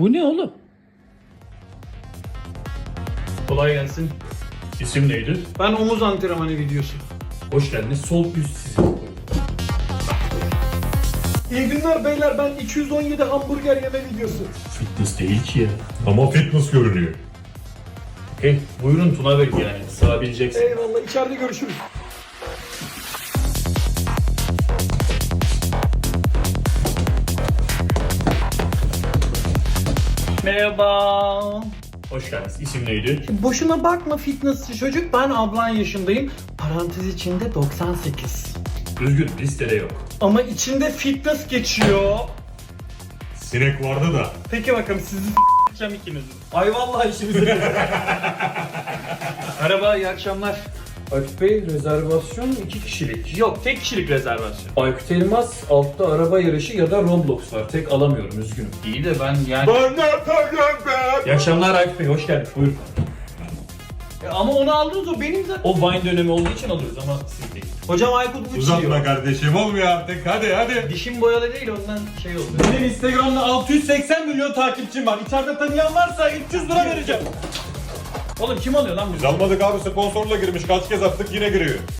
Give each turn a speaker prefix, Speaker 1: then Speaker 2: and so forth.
Speaker 1: Bu ne oğlum?
Speaker 2: Kolay gelsin.
Speaker 1: İsim neydi?
Speaker 2: Ben omuz antrenmanı videosu.
Speaker 1: Hoş geldiniz. Sol üst sizin.
Speaker 2: İyi günler beyler ben 217 hamburger yeme videosu.
Speaker 1: Fitness değil ki ya.
Speaker 3: Ama fitness görünüyor.
Speaker 1: Hey, buyurun Tuna Bey yani. Sığabileceksin.
Speaker 2: Eyvallah içeride görüşürüz. Merhaba.
Speaker 1: Hoş geldiniz. İsim neydi?
Speaker 2: Boşuna bakma fitnessçi çocuk ben ablan yaşındayım. Parantez içinde 98.
Speaker 1: Üzgün listede yok.
Speaker 2: Ama içinde geçiyor.
Speaker 3: Sinek vardı da.
Speaker 2: Peki bakalım sizi s**eceğim ikinizi. Ay vallahi işimize. Merhaba iyi akşamlar.
Speaker 4: Aykut Bey rezervasyon iki kişilik.
Speaker 2: Yok tek kişilik rezervasyon.
Speaker 4: Aykut Elmas altta araba yarışı ya da Roblox var. Tek alamıyorum üzgünüm.
Speaker 2: İyi de ben yani...
Speaker 3: Ben ne yapacağım
Speaker 1: İyi akşamlar Aykut Bey. Hoş geldiniz. Buyurun.
Speaker 2: Ama onu aldınız o benim zaten.
Speaker 1: O Vine dönemi olduğu için alıyoruz ama siz değil.
Speaker 2: Hocam Aykut uçuyor.
Speaker 3: Uzatma kardeşim olmuyor artık hadi hadi.
Speaker 2: Dişim boyalı değil ondan şey oldu.
Speaker 5: Benim Instagram'da 680 milyon takipçim var. İçeride tanıyan varsa 300 lira vereceğim.
Speaker 2: Oğlum kim alıyor lan
Speaker 3: Biz
Speaker 2: bizi?
Speaker 3: almadık abi sponsorla girmiş kaç kez attık yine giriyor.